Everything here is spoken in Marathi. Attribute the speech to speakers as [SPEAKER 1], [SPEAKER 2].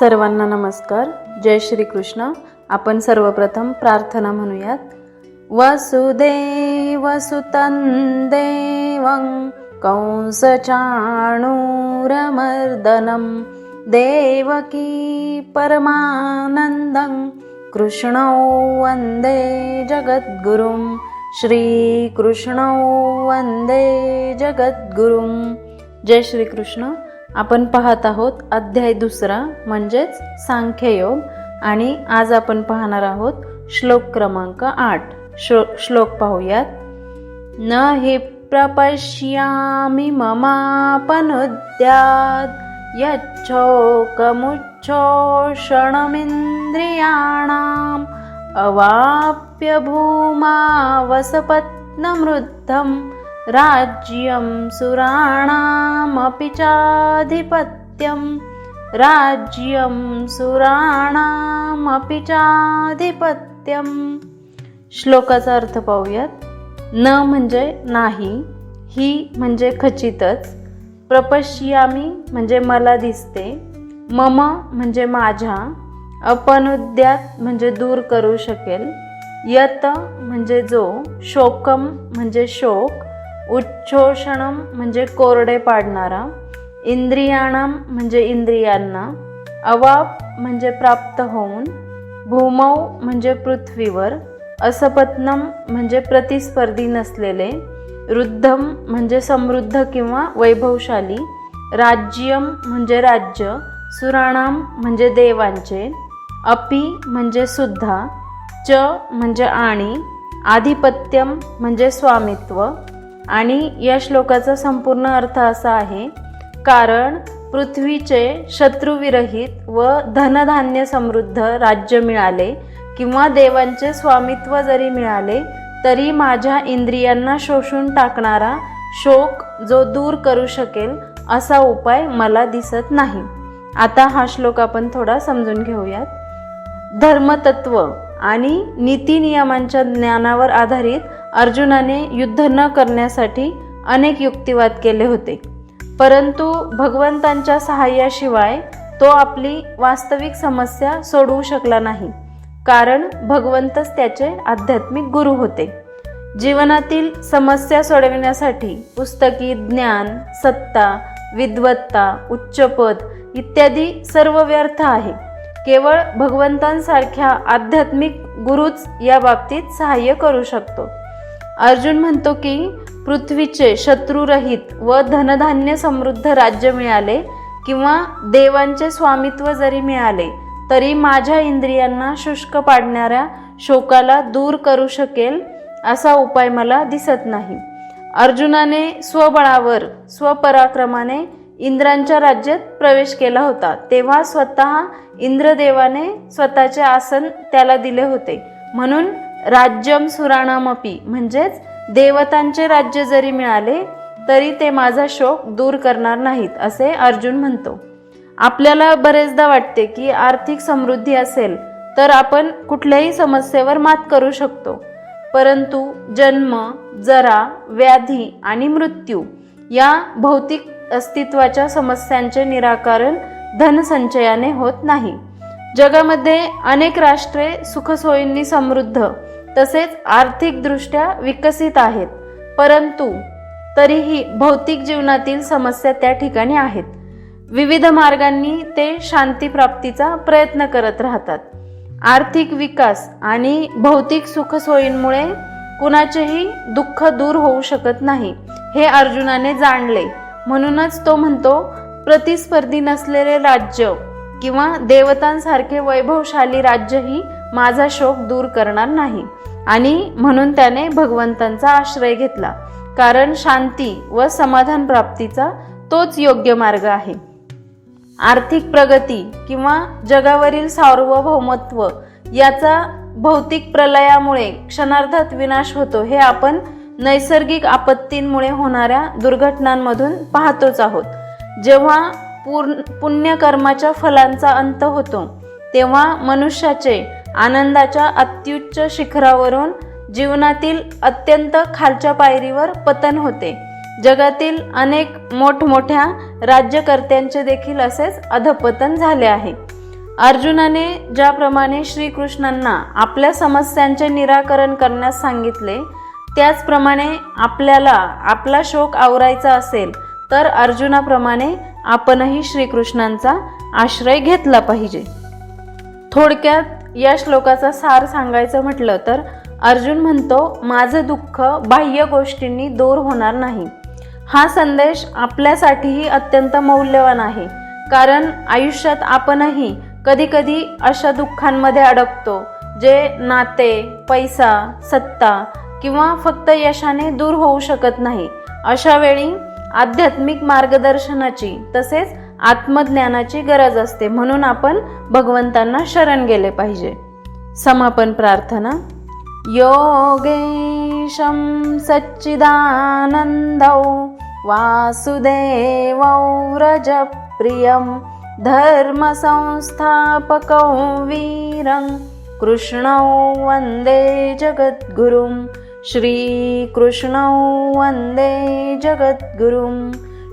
[SPEAKER 1] सर्वांना नमस्कार. जय श्री कृष्ण आपण सर्वप्रथम प्रार्थना म्हणूयात. वसुदेवसुतं देवं कंसचाणूरमर्दनं देवकी परमानन्दं कृष्णौ वन्दे जगद्गुरुं श्रीकृष्णौ वन्दे जगद्गुरुं. जय श्रीकृष्ण. आपण पाहत आहोत अध्याय दुसरा म्हणजेच सांख्ययोग. आणि आज आपण पाहणार आहोत श्लोक क्रमांक आठ. श्लो श्लोक पाहूयात. न हि प्रपश्यामि ममापनुद्यात् यच्छोकमुच्छोषणमिन्द्रियाणाम् अवाप्य भूमावसपत्नमृद्धं राज्यं सुराणामपि चाधिपत्यं। राज्यं सुराणामपि चाधिपत्यम श्लोकाचा अर्थ पाहूयात. न म्हणजे नाही ही म्हणजे खचितच. प्रपश्यामी म्हणजे मला दिसते. मम म्हणजे माझ्या. अपनुद्यात म्हणजे दूर करू शकेल. यत म्हणजे जो. शोकम म्हणजे शोक. उच्छोषणम म्हणजे कोरडे पाडणारा इंद्रियाणाम म्हणजे इंद्रियांना अवाप म्हणजे प्राप्त होऊन भूमौ म्हणजे पृथ्वीवर असपत्नम म्हणजे प्रतिस्पर्धी नसलेले रुद्धम म्हणजे समृद्ध किंवा वैभवशाली राज्यम म्हणजे राज्य सुराणाम म्हणजे देवांचे अपि म्हणजे सुद्धा च म्हणजे आणि आधिपत्यम म्हणजे स्वामित्व आणि या श्लोकाचा संपूर्ण अर्थ असा आहे कारण पृथ्वीचे शत्रुविरहित व धनधान्य समृद्ध राज्य मिळाले किंवा देवांचे स्वामित्व जरी मिळाले तरी माझ्या इंद्रियांना शोषून टाकणारा शोक जो दूर करू शकेल असा उपाय मला दिसत नाही. आता हा श्लोक आपण थोडा समजून घेऊयात. धर्मतत्व आणि नीती नियमांच्या ज्ञानावर आधारित अर्जुनाने युद्ध न करण्यासाठी अनेक युक्तिवाद केले होते. परंतु भगवंतांच्या सहाय्याशिवाय तो आपली वास्तविक समस्या सोडवू शकला नाही कारण भगवंतच त्याचे आध्यात्मिक गुरु होते. जीवनातील समस्या सोडविण्यासाठी पुस्तकी ज्ञान सत्ता विद्वत्ता उच्चपद इत्यादी सर्व व्यर्थ आहे. केवळ भगवंतांसारख्या आध्यात्मिक गुरुच या बाबतीत सहाय्य करू शकतो. अर्जुन म्हणतो की पृथ्वीचे शत्रुरहित व धनधान्य समृद्ध राज्य मिळाले किंवा देवांचे स्वामित्व जरी मिळाले तरी माझ्या इंद्रियांना शुष्क पाडणाऱ्या शोकाला दूर करू शकेल असा उपाय मला दिसत नाही. अर्जुनाने स्वबळावर स्वपराक्रमाने इंद्रांच्या राज्यात प्रवेश केला होता तेव्हा स्वतः इंद्रदेवाने स्वतःचे आसन त्याला दिले होते. म्हणून राज्यम सुराणामपी. म्हणजेच देवतांचे राज्य जरी मिळाले तरी ते माझा शोक दूर करणार नाहीत असे अर्जुन म्हणतो. आपल्याला बरेचदा वाटते की आर्थिक समृद्धी असेल तर आपण कुठल्याही समस्येवर मात करू शकतो. परंतु जन्म जरा व्याधी आणि मृत्यू या भौतिक अस्तित्वाच्या समस्यांचे निराकरण धनसंचयाने होत नाही. जगामध्ये अनेक राष्ट्रे सुखसोयींनी समृद्ध तसेच आर्थिकदृष्ट्या विकसित आहेत. परंतु तरीही भौतिक जीवनातील समस्या त्या ठिकाणी आहेत. विविध मार्गांनी ते शांतीप्राप्तीचा प्रयत्न करत राहतात. आर्थिक विकास आणि भौतिक सुखसोयींमुळे कुणाचेही दुःख दूर होऊ शकत नाही हे अर्जुनाने जाणले. म्हणूनच तो म्हणतो प्रतिस्पर्धी नसलेले राज्य किंवा देवतांसारखे वैभवशाली राज्यही माझा शोक दूर करणार नाही. आणि म्हणून त्याने भगवंतांचा आश्रय घेतला. कारण शांती व समाधान प्राप्तीचा तोच योग्य मार्ग आहे. आर्थिक प्रगती किंवा जगावरील सार्वभौमत्व याचा भौतिक प्रलयामुळे क्षणार्धात विनाश होतो हे आपण नैसर्गिक आपत्तींमुळे होणाऱ्या दुर्घटनांमधून पाहतोच आहोत. जेव्हा पूर्ण पुण्यकर्माच्या फलांचा अंत होतो तेव्हा मनुष्याचे आनंदाच्या अत्युच्च शिखरावरून जीवनातील अत्यंत खालच्या पायरीवर पतन होते. जगातील अनेक मोठमोठ्या राज्यकर्त्यांचे देखील असेच अधपतन झाले आहे. अर्जुनाने ज्याप्रमाणे श्रीकृष्णांना आपल्या समस्यांचे निराकरण करण्यास सांगितले त्याचप्रमाणे आपल्याला आपला शोक आवरायचा असेल तर अर्जुनाप्रमाणे आपणही श्रीकृष्णांचा आश्रय घेतला पाहिजे. थोडक्यात या श्लोकाचा सार सांगायचं म्हटलं तर अर्जुन म्हणतो माझं दुःख बाह्य गोष्टींनी दूर होणार नाही. हा संदेश आपल्यासाठीही अत्यंत मौल्यवान आहे. कारण आयुष्यात आपणही कधीकधी अशा दुःखांमध्ये अडकतो जे नाते पैसा सत्ता किंवा फक्त यशाने दूर होऊ शकत नाही. अशा वेळी आध्यात्मिक मार्गदर्शनाची तसेच आत्मज्ञानाची गरज असते म्हणून आपण भगवंतांना शरण गेले पाहिजे. समापन प्रार्थना. योगेशं सच्चिदानन्दौ वासुदेवौ व्रजप्रियं धर्मसंस्थापकौ वीरं कृष्णौ वन्दे जगद्गुरुं श्रीकृष्णौ वन्दे जगद्गुरुं